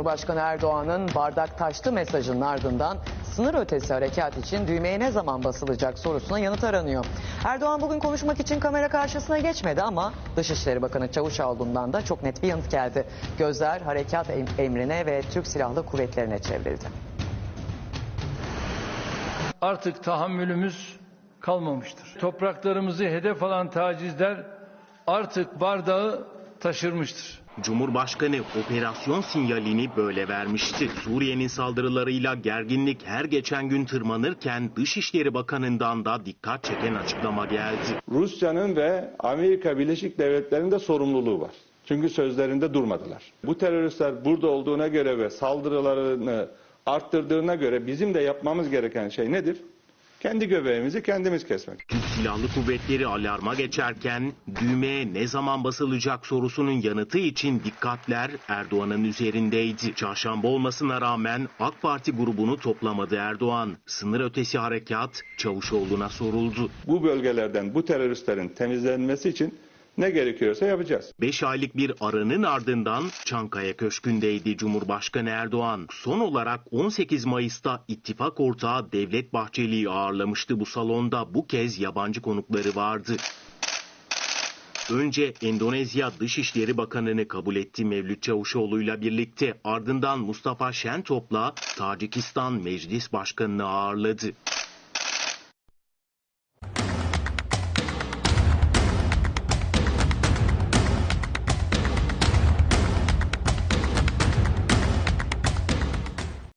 Cumhurbaşkanı Erdoğan'ın bardak taştı mesajının ardından sınır ötesi harekat için düğmeye ne zaman basılacak sorusuna yanıt aranıyor. Erdoğan bugün konuşmak için kamera karşısına geçmedi ama Dışişleri Bakanı Çavuşoğlu'ndan da çok net bir yanıt geldi. Gözler harekat em- emrine ve Türk Silahlı Kuvvetlerine çevrildi. artık tahammülümüz kalmamıştır. Topraklarımızı hedef alan tacizler artık bardağı taşırmıştır. Cumhurbaşkanı operasyon sinyalini böyle vermişti. Suriye'nin saldırılarıyla gerginlik her geçen gün tırmanırken Dışişleri Bakanı'ndan da dikkat çeken açıklama geldi. Rusya'nın ve Amerika Birleşik Devletleri'nin de sorumluluğu var. Çünkü sözlerinde durmadılar. Bu teröristler burada olduğuna göre ve saldırılarını arttırdığına göre bizim de yapmamız gereken şey nedir? Kendi göbeğimizi kendimiz kesmek. Türk Silahlı Kuvvetleri alarma geçerken düğmeye ne zaman basılacak sorusunun yanıtı için dikkatler Erdoğan'ın üzerindeydi. Çarşamba olmasına rağmen AK Parti grubunu toplamadı Erdoğan. Sınır ötesi harekat Çavuşoğlu'na soruldu. Bu bölgelerden bu teröristlerin temizlenmesi için ne gerekiyorsa yapacağız. 5 aylık bir aranın ardından Çankaya Köşkü'ndeydi Cumhurbaşkanı Erdoğan. Son olarak 18 Mayıs'ta ittifak ortağı Devlet Bahçeli'yi ağırlamıştı bu salonda. Bu kez yabancı konukları vardı. Önce Endonezya Dışişleri Bakanı'nı kabul etti Mevlüt Çavuşoğlu'yla birlikte. Ardından Mustafa Şentop'la Tacikistan Meclis Başkanı'nı ağırladı.